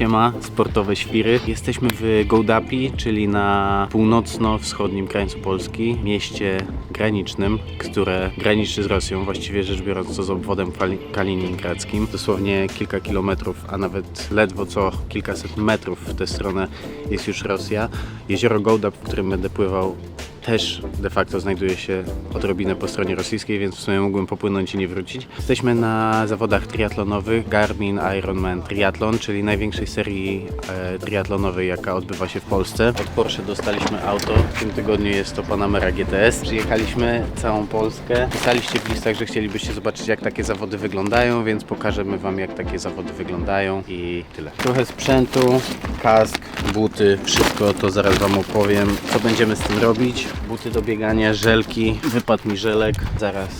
Siema, sportowe świry. Jesteśmy w Gołdapi, czyli na północno-wschodnim krańcu Polski, mieście granicznym, które graniczy z Rosją, właściwie rzecz biorąc to z obwodem Kali- kaliningradzkim. Dosłownie kilka kilometrów, a nawet ledwo co kilkaset metrów w tę stronę jest już Rosja. Jezioro Gołdap, w którym będę pływał, też de facto znajduje się odrobinę po stronie rosyjskiej, więc w sumie mógłbym popłynąć i nie wrócić. Jesteśmy na zawodach triatlonowych Garmin Ironman Triathlon, czyli największej serii e, triatlonowej, jaka odbywa się w Polsce. Od Porsche dostaliśmy auto, w tym tygodniu jest to Panamera GTS. Przyjechaliśmy całą Polskę. Pisaliście w listach, że chcielibyście zobaczyć jak takie zawody wyglądają, więc pokażemy Wam jak takie zawody wyglądają i tyle. Trochę sprzętu, kask, buty, wszystko to zaraz Wam opowiem, co będziemy z tym robić. Buty do biegania, żelki, wypadł mi żelek, zaraz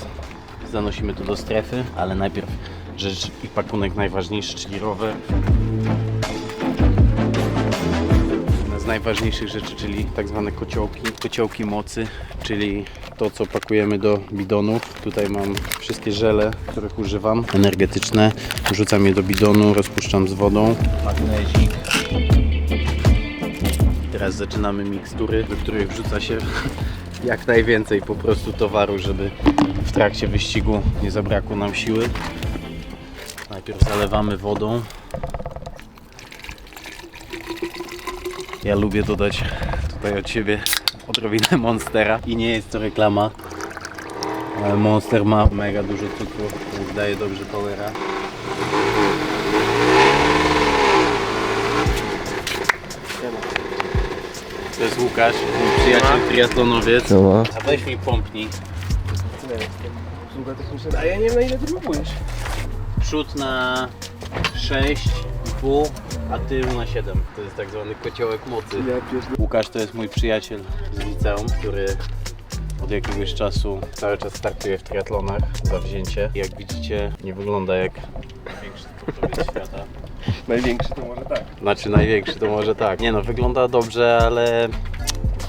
zanosimy to do strefy, ale najpierw rzecz i pakunek najważniejszy, czyli rower. Jedna z najważniejszych rzeczy, czyli tak zwane kociołki, kociołki mocy, czyli to co pakujemy do bidonów. Tutaj mam wszystkie żele, których używam, energetyczne. Wrzucam je do bidonu, rozpuszczam z wodą. Magnezik. Zaczynamy mikstury, do których wrzuca się jak najwięcej po prostu towaru, żeby w trakcie wyścigu nie zabrakło nam siły. Najpierw zalewamy wodą. Ja lubię dodać tutaj od siebie odrobinę Monstera i nie jest to reklama. Ale Monster ma mega dużo cukru, więc daje dobrze powera. To jest Łukasz, mój przyjaciel triatlonowiec. A weź mi pompnij. A ja nie wiem na ile ty próbujesz. Przód na 6,5, a tył na 7. To jest tak zwany kociołek mocy. Łukasz to jest mój przyjaciel z liceum, który od jakiegoś czasu cały czas startuje w triatlonach zawzięcie. Jak widzicie, nie wygląda jak największy sportowiec świata. Największy to może tak. Znaczy największy to może tak. Nie no, wygląda dobrze, ale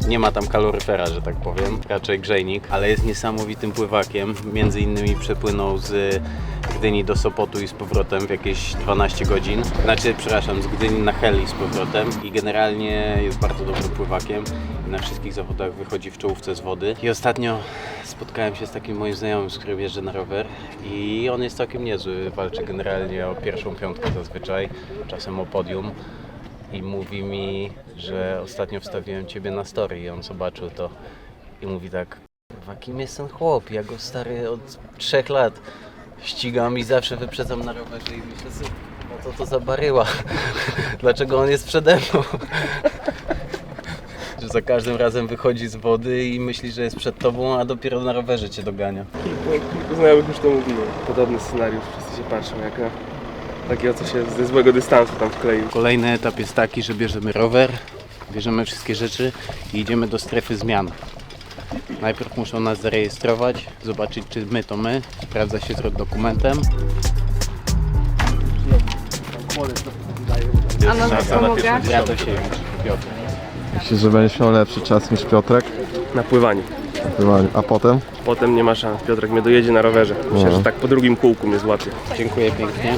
nie ma tam kaloryfera, że tak powiem. Raczej grzejnik, ale jest niesamowitym pływakiem. Między innymi przepłynął z Gdyni do Sopotu i z powrotem w jakieś 12 godzin. Znaczy, przepraszam, z Gdyni na Heli z powrotem i generalnie jest bardzo dobrym pływakiem. Na wszystkich zawodach wychodzi w czołówce z wody. I ostatnio spotkałem się z takim moim znajomym, z którym jeżdżę na rower i on jest całkiem niezły. Walczy generalnie o pierwszą piątkę zazwyczaj, czasem o podium i mówi mi, że ostatnio wstawiłem ciebie na story i on zobaczył to i mówi tak "Kurwa, kim jest ten chłop? Ja go stary od trzech lat ścigam i zawsze wyprzedzam na rowerze i myślę sobie, no to to za baryła. Dlaczego on jest przede mną? Że za każdym razem wychodzi z wody i myśli, że jest przed tobą, a dopiero na rowerze cię dogania. Kilku, kilku znajomych już to mówiło. Podobny scenariusz. Wszyscy się patrzą jak na takiego, co się ze złego dystansu tam wkleił. Kolejny etap jest taki, że bierzemy rower, bierzemy wszystkie rzeczy i idziemy do strefy zmian. Najpierw muszą nas zarejestrować, zobaczyć czy my to my, sprawdza się z dokumentem. A no to pomogę? Ja to się Piotr. Myślisz, że będziesz miał lepszy czas niż Piotrek? Na pływaniu. A potem? Potem nie ma szans. Piotrek mnie dojedzie na rowerze. Myślę, No. że tak po drugim kółku mnie złapie. Dziękuję pięknie.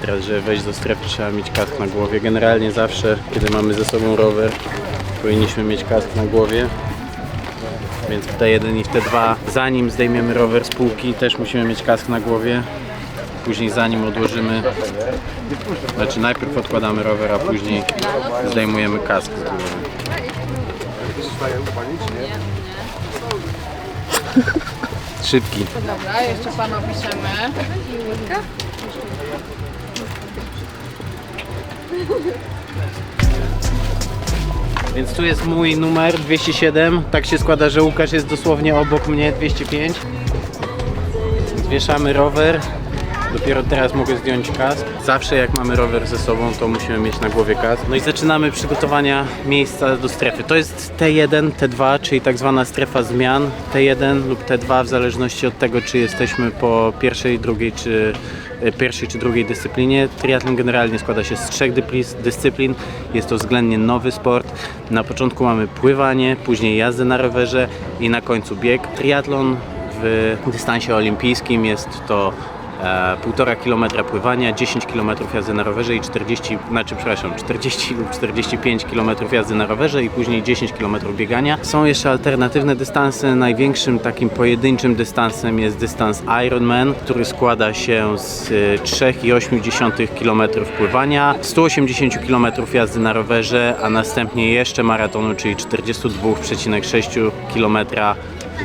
Teraz, żeby wejść do strefy trzeba mieć kask na głowie. Generalnie zawsze, kiedy mamy ze sobą rower, powinniśmy mieć kask na głowie. Więc w T1 i w T2, zanim zdejmiemy rower z półki, też musimy mieć kask na głowie. Później zanim odłożymy, znaczy najpierw odkładamy rower, a później zdejmujemy kask z głowy. Szybki. Dobra, jeszcze pana piszemy. Więc tu jest mój numer 207. Tak się składa, że Łukasz jest dosłownie obok mnie 205. Więc Wieszamy rower. Dopiero teraz mogę zdjąć kask. Zawsze jak mamy rower ze sobą, to musimy mieć na głowie kask. No i zaczynamy przygotowania miejsca do strefy. To jest T1, T2, czyli tak zwana strefa zmian. T1 lub T2 w zależności od tego, czy jesteśmy po pierwszej, drugiej czy pierwszej czy drugiej dyscyplinie. Triathlon generalnie składa się z trzech dyscyplin. Jest to względnie nowy sport. Na początku mamy pływanie, później jazdę na rowerze i na końcu bieg. Triathlon w dystansie olimpijskim jest to e, 1,5 km pływania, 10 km jazdy na rowerze i 40, znaczy przepraszam, 40 lub 45 km jazdy na rowerze i później 10 km biegania. Są jeszcze alternatywne dystanse. Największym takim pojedynczym dystansem jest dystans Ironman, który składa się z e, 3,8 km pływania, 180 km jazdy na rowerze, a następnie jeszcze maratonu, czyli 42,6 km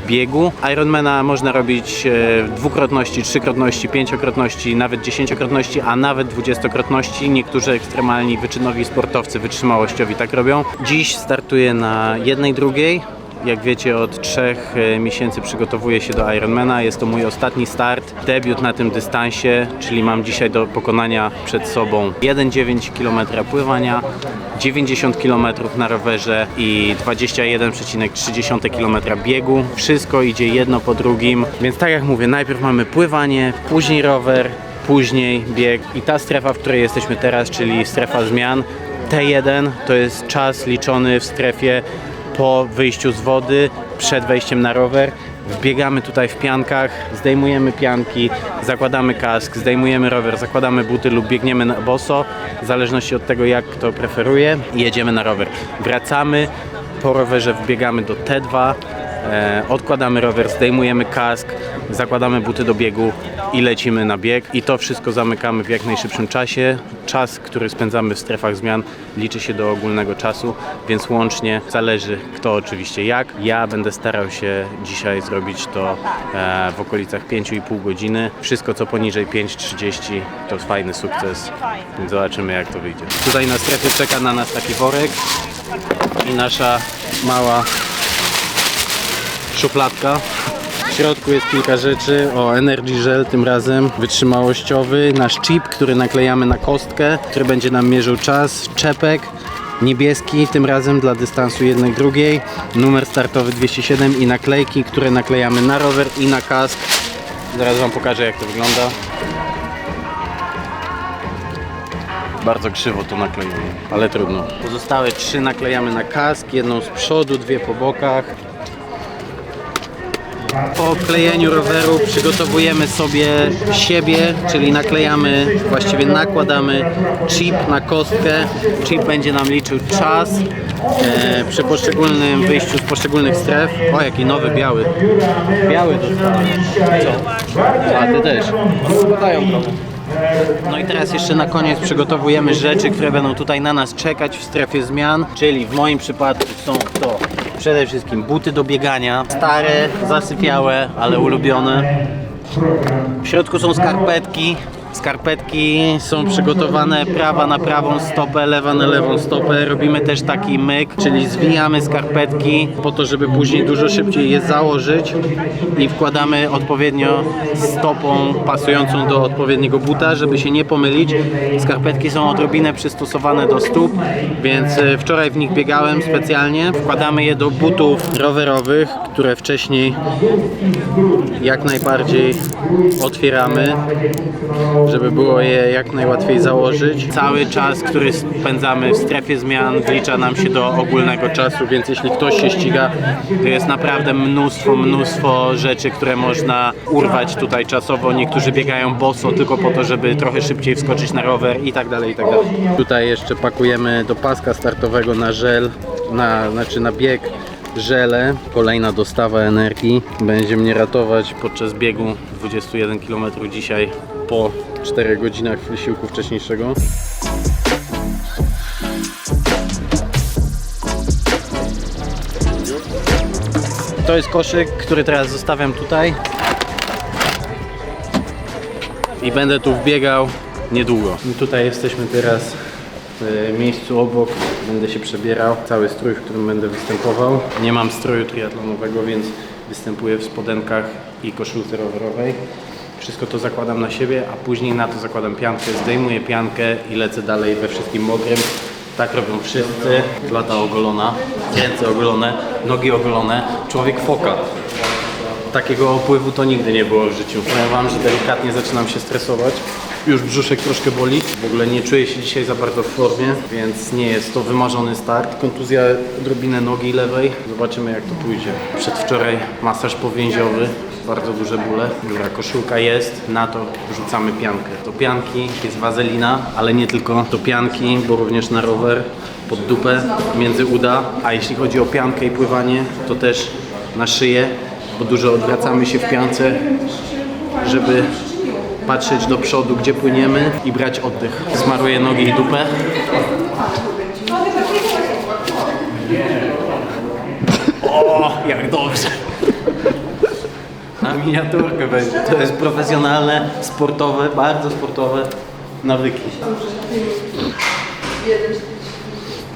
biegu. Ironmana można robić e, dwukrotności, trzykrotności, pięciokrotności, nawet dziesięciokrotności, a nawet dwudziestokrotności. Niektórzy ekstremalni, wyczynowi sportowcy wytrzymałościowi tak robią. Dziś startuję na jednej drugiej. Jak wiecie, od trzech e, miesięcy przygotowuję się do Ironmana. Jest to mój ostatni start, debiut na tym dystansie, czyli mam dzisiaj do pokonania przed sobą 1,9 km pływania, 90 km na rowerze i 21,3 km biegu. Wszystko idzie jedno po drugim, więc tak jak mówię, najpierw mamy pływanie, później rower, później bieg i ta strefa, w której jesteśmy teraz, czyli strefa zmian, T1 to jest czas liczony w strefie po wyjściu z wody, przed wejściem na rower. Wbiegamy tutaj w piankach, zdejmujemy pianki, zakładamy kask, zdejmujemy rower, zakładamy buty lub biegniemy na boso, w zależności od tego jak kto preferuje i jedziemy na rower. Wracamy, po rowerze wbiegamy do T2, e, odkładamy rower, zdejmujemy kask, zakładamy buty do biegu i lecimy na bieg i to wszystko zamykamy w jak najszybszym czasie. Czas, który spędzamy w strefach zmian liczy się do ogólnego czasu, więc łącznie zależy kto oczywiście jak. Ja będę starał się dzisiaj zrobić to e, w okolicach 5,5 godziny. Wszystko co poniżej 5.30 to fajny sukces, zobaczymy jak to wyjdzie. Tutaj na strefie czeka na nas taki worek i nasza mała szufladka. W środku jest kilka rzeczy. O, Energy Gel tym razem, wytrzymałościowy, nasz chip, który naklejamy na kostkę, który będzie nam mierzył czas, czepek, niebieski, tym razem dla dystansu jednej drugiej, numer startowy 207 i naklejki, które naklejamy na rower i na kask. Zaraz Wam pokażę jak to wygląda. Bardzo krzywo to naklejamy, ale trudno. Pozostałe trzy naklejamy na kask, jedną z przodu, dwie po bokach. Po klejeniu roweru przygotowujemy sobie siebie, czyli naklejamy, właściwie nakładamy chip na kostkę. Chip będzie nam liczył czas e, przy poszczególnym wyjściu z poszczególnych stref. O, jaki nowy biały. Biały dostałem. Co? A ty też. Spadają trochę. No i teraz jeszcze na koniec przygotowujemy rzeczy, które będą tutaj na nas czekać w strefie zmian, czyli w moim przypadku są to przede wszystkim buty do biegania, stare, zasypiałe, ale ulubione. W środku są skarpetki. Skarpetki są przygotowane prawa na prawą stopę, lewa na lewą stopę. Robimy też taki myk, czyli zwijamy skarpetki po to, żeby później dużo szybciej je założyć i wkładamy odpowiednio stopą pasującą do odpowiedniego buta, żeby się nie pomylić. Skarpetki są odrobinę przystosowane do stóp, więc e, wczoraj w nich biegałem specjalnie. Wkładamy je do butów rowerowych, które wcześniej jak najbardziej otwieramy żeby było je jak najłatwiej założyć. Cały czas, który spędzamy w strefie zmian wlicza nam się do ogólnego czasu, więc jeśli ktoś się ściga, to jest naprawdę mnóstwo, mnóstwo rzeczy, które można urwać tutaj czasowo. Niektórzy biegają boso tylko po to, żeby trochę szybciej wskoczyć na rower i tak dalej, i tak dalej. Tutaj jeszcze pakujemy do paska startowego na żel, na, znaczy na bieg żele. Kolejna dostawa energii będzie mnie ratować podczas biegu 21 km dzisiaj po 4 godzinach wysiłku wcześniejszego. To jest koszyk, który teraz zostawiam tutaj. I będę tu wbiegał niedługo. I tutaj jesteśmy teraz w miejscu obok. Będę się przebierał. Cały strój, w którym będę występował. Nie mam stroju triatlonowego, więc występuję w spodenkach i koszulce rowerowej. Wszystko to zakładam na siebie, a później na to zakładam piankę, zdejmuję piankę i lecę dalej we wszystkim mokrym. Tak robią wszyscy. Klata ogolona, ręce ogolone, nogi ogolone. Człowiek foka. Takiego opływu to nigdy nie było w życiu. Powiem Wam, że delikatnie zaczynam się stresować. Już brzuszek troszkę boli. W ogóle nie czuję się dzisiaj za bardzo w formie, więc nie jest to wymarzony start. Kontuzja odrobinę nogi lewej. Zobaczymy jak to pójdzie. Przedwczoraj masaż powięziowy. Bardzo duże bóle. Dobra, koszulka jest, na to wrzucamy piankę. Do pianki jest wazelina, ale nie tylko do pianki, bo również na rower, pod dupę, między uda. A jeśli chodzi o piankę i pływanie, to też na szyję, bo dużo odwracamy się w piance, żeby patrzeć do przodu, gdzie płyniemy i brać oddech. Smaruję nogi i dupę. O, jak dobrze. Na miniaturkę będzie. To jest profesjonalne, sportowe, bardzo sportowe nawyki.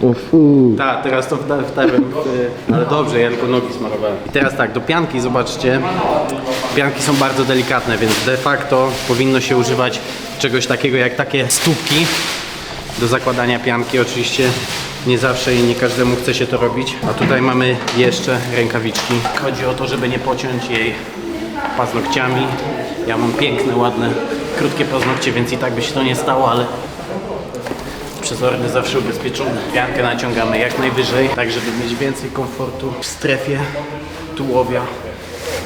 Ufu. Tak, teraz to wda- wdałem, w- ale dobrze, ja tylko nogi smarowałem. I teraz tak, do pianki zobaczcie, pianki są bardzo delikatne, więc de facto powinno się używać czegoś takiego jak takie stópki do zakładania pianki. Oczywiście nie zawsze i nie każdemu chce się to robić. A tutaj mamy jeszcze rękawiczki. Chodzi o to, żeby nie pociąć jej paznokciami. Ja mam piękne, ładne, krótkie paznokcie, więc i tak by się to nie stało, ale przezorny zawsze ubezpieczony. Piankę naciągamy jak najwyżej, tak żeby mieć więcej komfortu w strefie tułowia,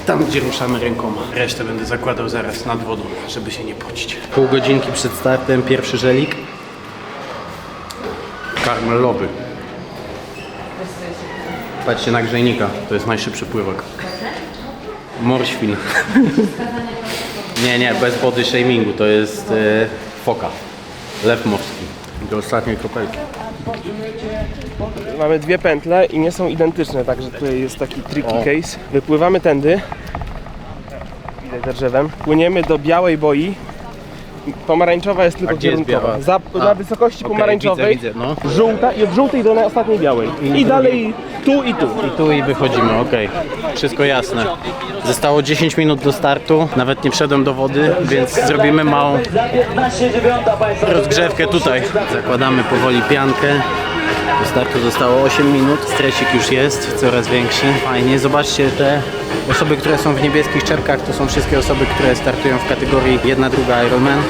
tam gdzie ruszamy rękoma. Resztę będę zakładał zaraz nad wodą, żeby się nie pocić. Pół godzinki przed startem, pierwszy żelik. Karmelowy. Patrzcie na grzejnika, to jest najszybszy pływak. Morświn. nie, nie, bez body shamingu, to jest e, foka. Lew morski. Do ostatniej kropelki. Mamy dwie pętle i nie są identyczne, także tutaj jest taki tricky case. Wypływamy tędy, widać za drzewem, płyniemy do białej boi. Pomarańczowa jest tylko gdzie jest kierunkowa. biała? Za, A, na wysokości okej, pomarańczowej, widzę, widzę, no. żółta i od żółtej do ostatniej białej. I dalej tu i tu. I tu i wychodzimy, okej. Wszystko jasne. Zostało 10 minut do startu, nawet nie wszedłem do wody, więc zrobimy małą rozgrzewkę tutaj. Zakładamy powoli piankę. Do startu zostało 8 minut, stresik już jest, coraz większy. Fajnie, zobaczcie te osoby, które są w niebieskich czepkach, to są wszystkie osoby, które startują w kategorii jedna, druga Ironman.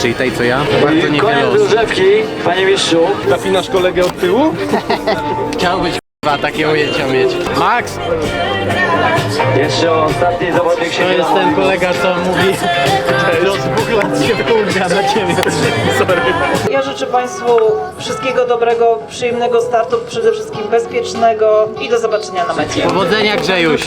Czyli tej co ja. Bardzo niewiele Koniec osób. rozgrzewki, panie mistrzu. Napinasz kolegę od tyłu? Chciałbyś k***a, takie ujęcia mieć. Max, Jeszcze ostatni zawodnik się to jest ten kolega, co mówi, że od dwóch lat się wkurwia na ciebie. Sorry. Ja życzę Państwu wszystkiego dobrego, przyjemnego startu, przede wszystkim bezpiecznego i do zobaczenia na mecie. Powodzenia Grzejuś.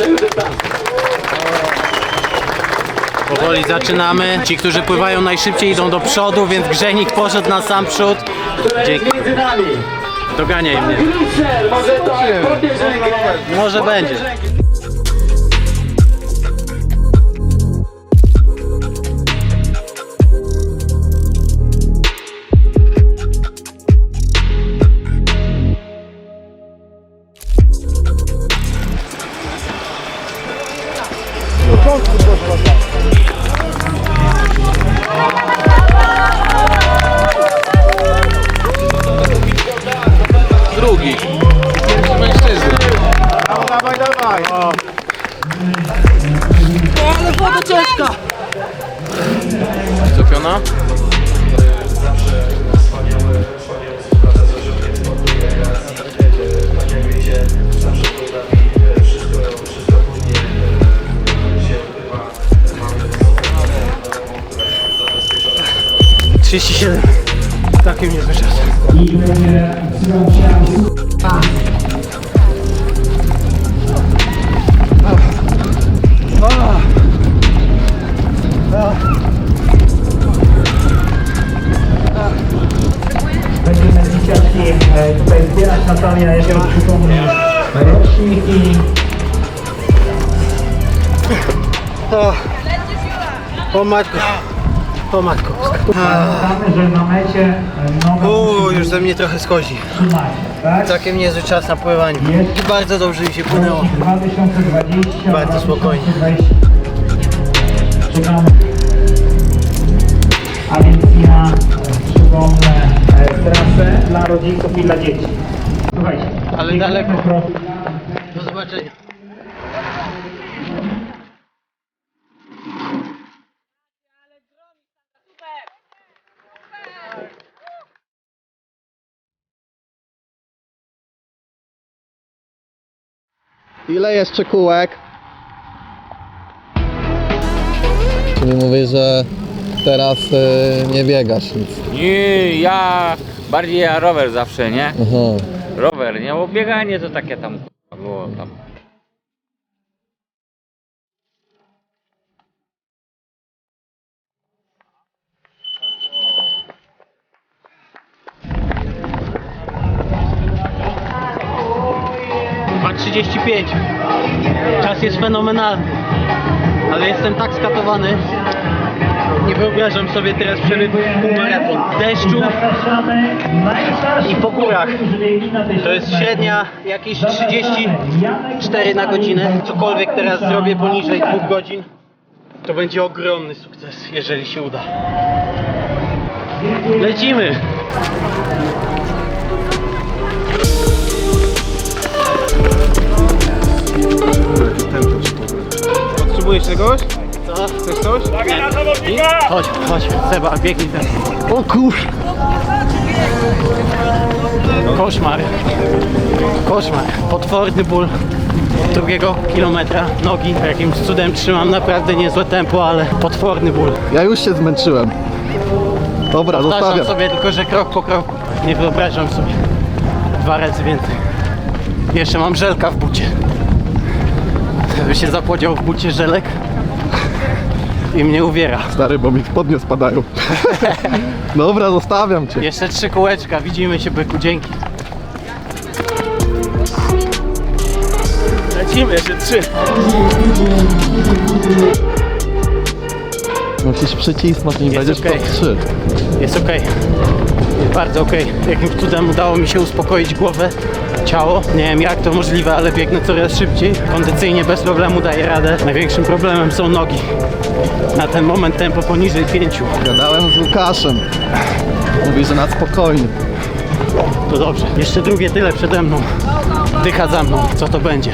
Powoli zaczynamy. Ci, którzy pływają najszybciej idą do przodu, więc Grzenik poszedł na sam przód. Dzięki. między nami. Doganiaj mnie. Może będzie. Takim niezły czas. Będziemy dzieciaki tutaj zbierać Natalia, jeżeli przypomni roczniki. O matko. O matko. Pamiętamy, że na mecie e, Uuu, już ze mnie trochę schodzi. tak? Całkiem niezły czas na pływanie. I bardzo dobrze mi się płynęło. 2020, Bardzo spokojnie. 2020. Czekamy. A więc ja e, przypomnę e, trasę dla rodziców i dla dzieci. Słuchajcie. Ale daleko. Do zobaczenia. Ile jeszcze kółek? Czyli mówisz, że teraz y, nie biegasz nic. Nie, ja bardziej ja rower zawsze, nie? Aha. Rower, nie? Bo bieganie to takie tam Jest fenomenalny, ale jestem tak skatowany. Nie wyobrażam sobie teraz przebyć półmaraton w deszczu i po górach. To jest średnia jakieś 34 na godzinę. Cokolwiek teraz zrobię poniżej 2 godzin, to będzie ogromny sukces, jeżeli się uda. Lecimy! Potrzebujesz czegoś? Co? Chcesz coś? Chodź, chodź, Seba, biegnij tam. O kur... Koszmar. Koszmar. Potworny ból drugiego kilometra nogi. Jakimś cudem trzymam naprawdę niezłe tempo, ale potworny ból. Ja już się zmęczyłem. Dobra, Powtarzam zostawiam. sobie tylko, że krok po kroku. Nie wyobrażam sobie dwa razy więcej. Jeszcze mam żelka w bucie. Się zapłodział w bucie żelek i mnie uwiera. Stary, bo mi spodnie spadają. Dobra, zostawiam cię. Jeszcze trzy kółeczka, widzimy się byku, dzięki. Lecimy, jeszcze trzy. Musisz przycisnąć i Jest będziesz okej. top 3. Jest okej. Jest bardzo okej. Jakimś cudem udało mi się uspokoić głowę, ciało. Nie wiem jak to możliwe, ale biegnę coraz szybciej. Kondycyjnie bez problemu daję radę. Największym problemem są nogi. Na ten moment tempo poniżej pięciu. Gadałem z Łukaszem. Mówi, że na spokojnie. To dobrze. Jeszcze drugie tyle przede mną. Dycha za mną. Co to będzie?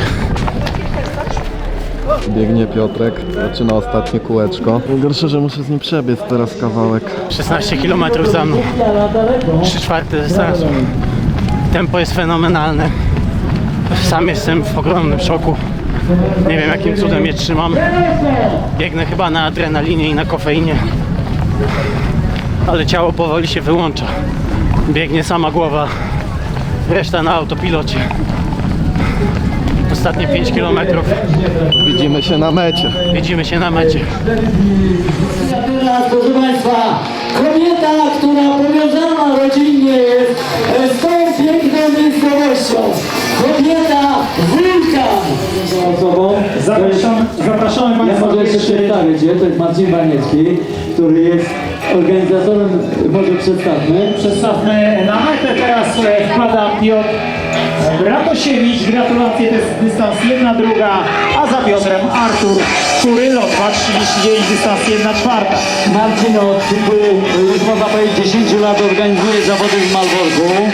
Biegnie Piotrek, zaczyna ostatnie kółeczko. Najgorsze, że muszę z nim przebiec teraz kawałek. 16 km za mną. 3 czwarte dystansu. Tempo jest fenomenalne. Sam jestem w ogromnym szoku. Nie wiem jakim cudem je trzymam. Biegnę chyba na adrenalinie i na kofeinie. Ale ciało powoli się wyłącza. Biegnie sama głowa. Reszta na autopilocie. Ostatnie 5 km. Widzimy się na mecie. Widzimy się na mecie. Proszę Państwa, kobieta, która powiązana rodzinnie jest e, z tą piękną miejscowością. Kobieta Wulkan. Osobą. Zapraszamy, zapraszamy Ja Państwa może jeszcze przedstawię Cię, to jest Marcin Waniecki, który jest organizatorem, może przedstawmy. Przedstawmy na metę teraz e, wkłada Piotr Bratosiewicz. Gratulacje, to jest dystans jedna druga, a za Piotrem Artur Kurylo, 2.39, dystans jedna czwarta. Marcin od już można powiedzieć 10 lat organizuje zawody w Malborku,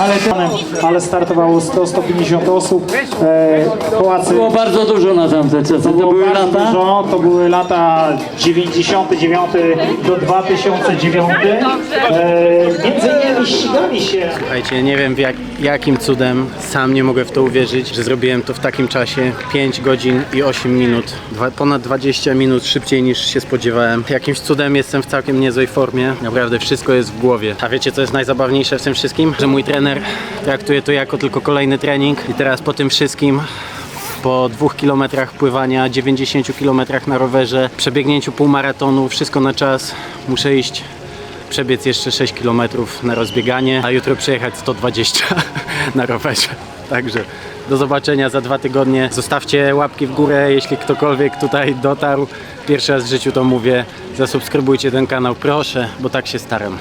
ale te... Ale startowało 100-150 osób. E, Polacy było bardzo dużo na tamte czasy, to było były lata. Dużo, to były lata 99 do 2009. E, między innymi ścigali się Słuchajcie, nie wiem jak, jakim cudem, sam nie mogę w to uwierzyć, że zrobiłem to w takim czasie 5 godzin i 8 minut, Dwa, ponad 20 minut szybciej niż się spodziewałem. Jakimś cudem jestem w całkiem niezłej formie, naprawdę wszystko jest w głowie. A wiecie co jest najzabawniejsze w tym wszystkim? Że mój trener traktuje to jako tylko kolejny trening i teraz po tym wszystkim po dwóch kilometrach pływania, 90 kilometrach na rowerze, przebiegnięciu półmaratonu, wszystko na czas, muszę iść przebiec jeszcze 6 km na rozbieganie, a jutro przejechać 120 na rowerze. Także do zobaczenia za dwa tygodnie. Zostawcie łapki w górę, jeśli ktokolwiek tutaj dotarł. Pierwszy raz w życiu to mówię. Zasubskrybujcie ten kanał, proszę, bo tak się staram.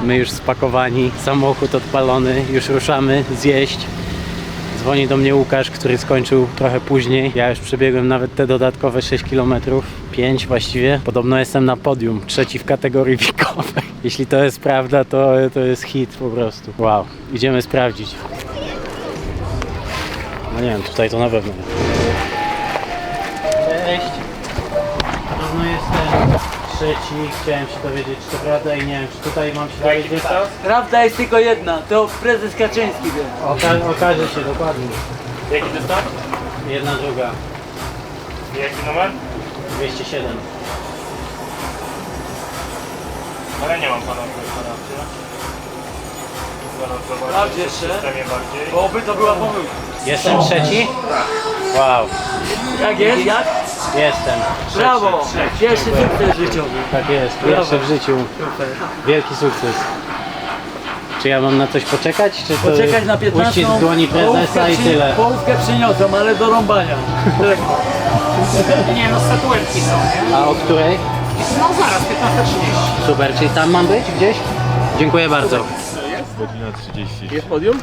My już spakowani, samochód odpalony, już ruszamy zjeść. Dzwoni do mnie Łukasz, który skończył trochę później. Ja już przebiegłem nawet te dodatkowe 6 km, 5 właściwie. Podobno jestem na podium, trzeci w kategorii wiekowej. Jeśli to jest prawda, to, to jest hit po prostu. Wow, idziemy sprawdzić. No nie wiem, tutaj to na pewno. nie. Cześć. Podobno jestem trzeci. Chciałem się dowiedzieć, czy to prawda i nie wiem, czy tutaj mam się dowiedzieć? Prawda jest tylko jedna, to prezes Kaczyński wie. Oka- okaże się dokładnie. Jaki dystans? Jedna, druga. Jaki numer? 207. Ale nie mam pana. Sprawdź jeszcze, bo by to była pomyłka. Jestem trzeci? Wow, Jak jest? Jak? jestem. Brawo! Pierwszy sukces życiowy. Tak jest, pierwszy w życiu. Wielki sukces. Czy ja mam na coś poczekać? Czy to Poczekać na 15. uścisk dłoni prezesa i tyle? Połówkę przyniosą, ale do rąbania. Nie no, statuetki są, nie? A o której? No zaraz, 15.30. Super, czyli tam mam być gdzieś? Dziękuję bardzo. Jest podium?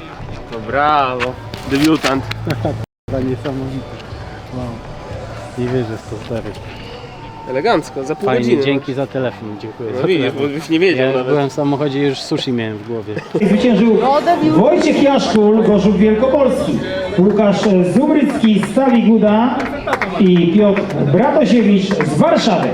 No brawo. Debiutant. Niesamowite. Wow. Nie wierzę w to, stary. Elegancko, za pół Fajnie, godziny. dzięki za telefon, dziękuję No za widzisz, telefon. bo byś nie wiedział Ja nawet. byłem w samochodzie już sushi miałem w głowie. Zwyciężył Wojciech Jaszkul, Gorzów Wielkopolski, Łukasz Zubrycki z Stali Guda i Piotr Bratosiewicz z Warszawy.